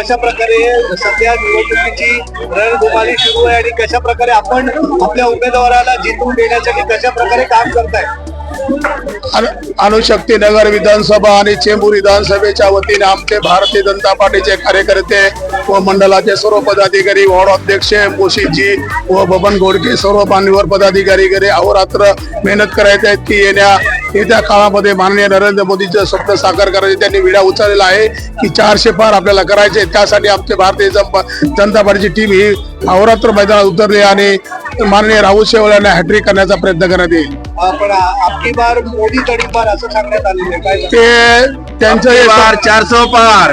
कशा प्रकारे सध्या निवडणुकीची रणधुमाळी सुरू आहे आणि कशा प्रकारे आपण आपल्या उमेदवाराला जिंकून देण्यासाठी कशा प्रकारे काम करताय? अनु- अणुशक्ती नगर विधानसभा आणि चेंबूर विधानसभेच्या वतीने आमचे भारतीय जनता पार्टीचे कार्यकर्ते व मंडळाचे सर्व पदाधिकारी वॉर्ड अध्यक्ष मोशीजी व बबन घोडके सर्व मान्यवर पदाधिकारी घरी अहोरात्र मेहनत करायचे आहेत की येण्या येत्या काळामध्ये माननीय नरेंद्र मोदीचं स्वप्न साकार करायचे. त्यांनी विडा उचललेला आहे की चारशे पार आपल्याला करायचे त्यासाठी आमचे भारतीय जनता पार्टीची टीम ही अहोरात्र मैदानात उतरली आणि माननीय राहुल शेवाळ यांना हॅट्रिक करण्याचा प्रयत्न करण्यात येईल. आपण आपली बार मोदी तडीपार असं सांगण्यात आलेलं आहे. काय ते त्यांचं हे बार चार सौ पार.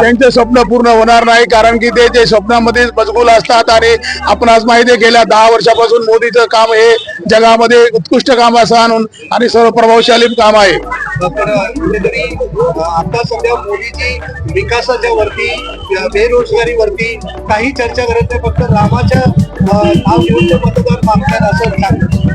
त्यांचे स्वप्न पूर्ण होणार नाही कारण की ते ते स्वप्नामध्ये मजगूल असतात आणि आपण आज माहिती आहे, गेल्या दहा वर्षापासून मोदीचं काम हे जगामध्ये उत्कृष्ट काम असं आणून आणि सर्व प्रभावशाली काम आहे. कुठेतरी आता सध्या मोदीजी विकासाच्या वरती बेरोजगारी बेरोजगारीवरती काही चर्चा करत नाही फक्त रामाच्या नाव घेऊन ते मतदार मागतात असं सांगतात.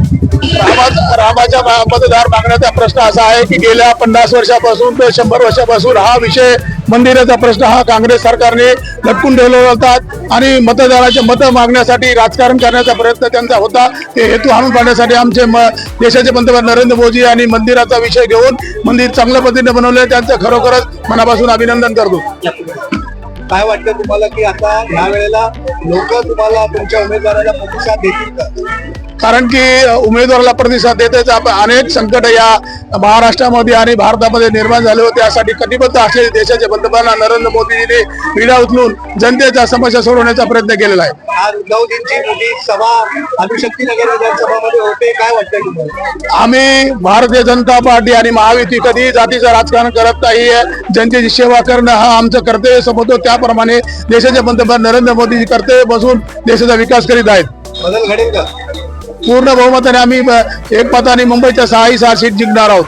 रामाच्या मतदार मागण्याचा प्रश्न असा आहे की गेल्या पन्नास वर्षापासून ते शंभर वर्षापासून हा विषय मंदिराचा प्रश्न हा काँग्रेस सरकारने लटकून ठेवलेला होता आणि मतदाराचे मतं मागण्यासाठी राजकारण करण्याचा प्रयत्न त्यांचा होता. ते हेतू आणून पाडण्यासाठी आमचे म- देशाचे पंतप्रधान नरेंद्र मोदी यांनी मंदिराचा विषय घेऊन मंदिर चांगल्या पद्धतीने बनवले. त्यांचं खरोखरच मनापासून अभिनंदन करतो. काय वाटतं तुम्हाला की आता ह्या वेळेला लोक तुम्हाला तुमच्या उमेदवाराला प्रतिसाद देतील का? कारण की उमेदवाराला प्रतिसाद देतेच अनेक संकट या महाराष्ट्रामध्ये आणि भारतामध्ये निर्माण झाले होते. यासाठी कटिबद्ध असलेले देशाचे पंतप्रधान नरेंद्र मोदींनी विडा उचलून जनतेच्या समस्या सोडवण्याचा प्रयत्न केलेला आहे. आज उद्धवजींची मोठी सभा अनुशक्ती नगर विधानसभामध्ये होते. काय वाटतंय तुम्हाला? आम्ही भारतीय जनता पार्टी आणि महायुती कधी जातीचं राजकारण करत नाही जनतेची सेवा करणं हा आमचं कर्तव्य समजतो. त्याप्रमाणे देशाचे पंतप्रधान नरेंद्र मोदी कर्तव्य बसून देशाचा विकास करीत आहेत. बदल घडेल का? पूर्ण बहुमताने आम्ही एक मताने मुंबईच्या सहाही सहा सीट जिंकणार आहोत.